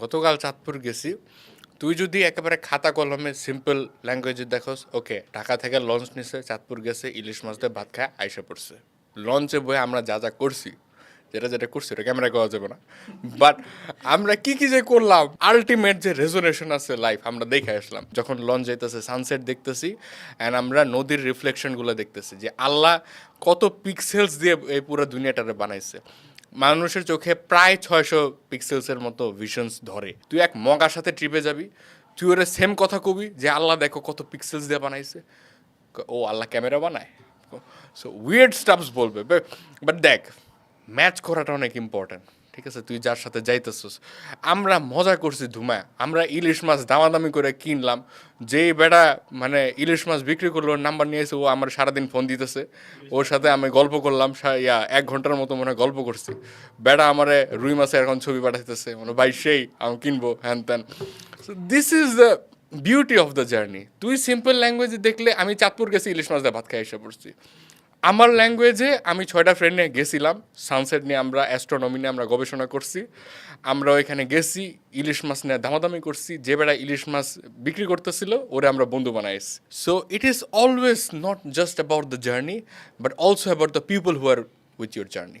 গতকাল চাঁদপুর গেছি। তুই যদি একেবারে খাতা কলমে সিম্পল ল্যাঙ্গুয়েজে দেখোস ওকে ঢাকা থেকে লঞ্চ নিছে, চাঁদপুর গেছে, ইলিশ মাছ দিয়ে ভাত খায়, আইসা পড়ছে। লঞ্চে বয়ে আমরা যা যা করছি, যেটা যেটা করছি ওটা ক্যামেরা করা যাবে না। বাট আমরা কি কি যে করলাম আলটিমেট যে রেজোনেশন আছে লাইফ আমরা দেখে আসলাম। যখন লঞ্চ যাইতেছে সানসেট দেখতেছি অ্যান্ড আমরা নদীর রিফ্লেকশনগুলো দেখতেছি, যে আল্লাহ কত পিক্সেলস দিয়ে এই পুরো দুনিয়াটারে বানাইছে। মানুষের চোখে প্রায় ছয়শো পিক্সেলসের মতো ভিশনস ধরে। তুই এক মগার সাথে ট্রিপে যাবি, তুই ওরে সেম কথা কবি যে, আল্লাহ দেখো কত পিক্সেলস দিয়ে বানাইছে। ও আল্লাহ ক্যামেরা বানায়। সো উইয়ার্ড স্টাফস বলবে। বাট দেখ ম্যাচ করাটা অনেক ইম্পর্ট্যান্ট ঠিক আছে, তুই যার সাথে যাইতেছিস। আমরা মজা করছি ধুমায়। আমরা ইলিশ মাছ দামাদামি করে কিনলাম। যেই বেটা মানে ইলিশ মাছ বিক্রি করল, নাম্বার নিয়ে এসে ও আমার সারাদিন ফোন দিতেছে। ওর সাথে আমি গল্প করলাম ইয়া, এক ঘণ্টার মতো মনে গল্প করছি। বেটা আমারে রুই মাছের এখন ছবি পাঠাইতেছে। মানে ভাই, সেই, আমি কিনবো, হ্যান ত্যান। This is the beauty of the journey তুই সিম্পল ল্যাঙ্গুয়েজে দেখলে আমি চাঁদপুর গেছি, ইলিশ মাছ দিয়ে ভাত খাই এসে পড়ছি। আমার ল্যাঙ্গুয়েজে আমি ছয়টা ফ্রেন্ডে গেছিলাম। সানসেট নিয়ে আমরা অ্যাস্ট্রোনমি নিয়ে আমরা গবেষণা করছি। আমরা ওইখানে গেছি, ইলিশ মাছ নিয়ে দামাদামি করছি। যে বেড়া ইলিশ মাছ বিক্রি করতেছিল, ওরে আমরা বন্ধু বানাইছি। So it is always not just about the journey but also about the people who are with your journey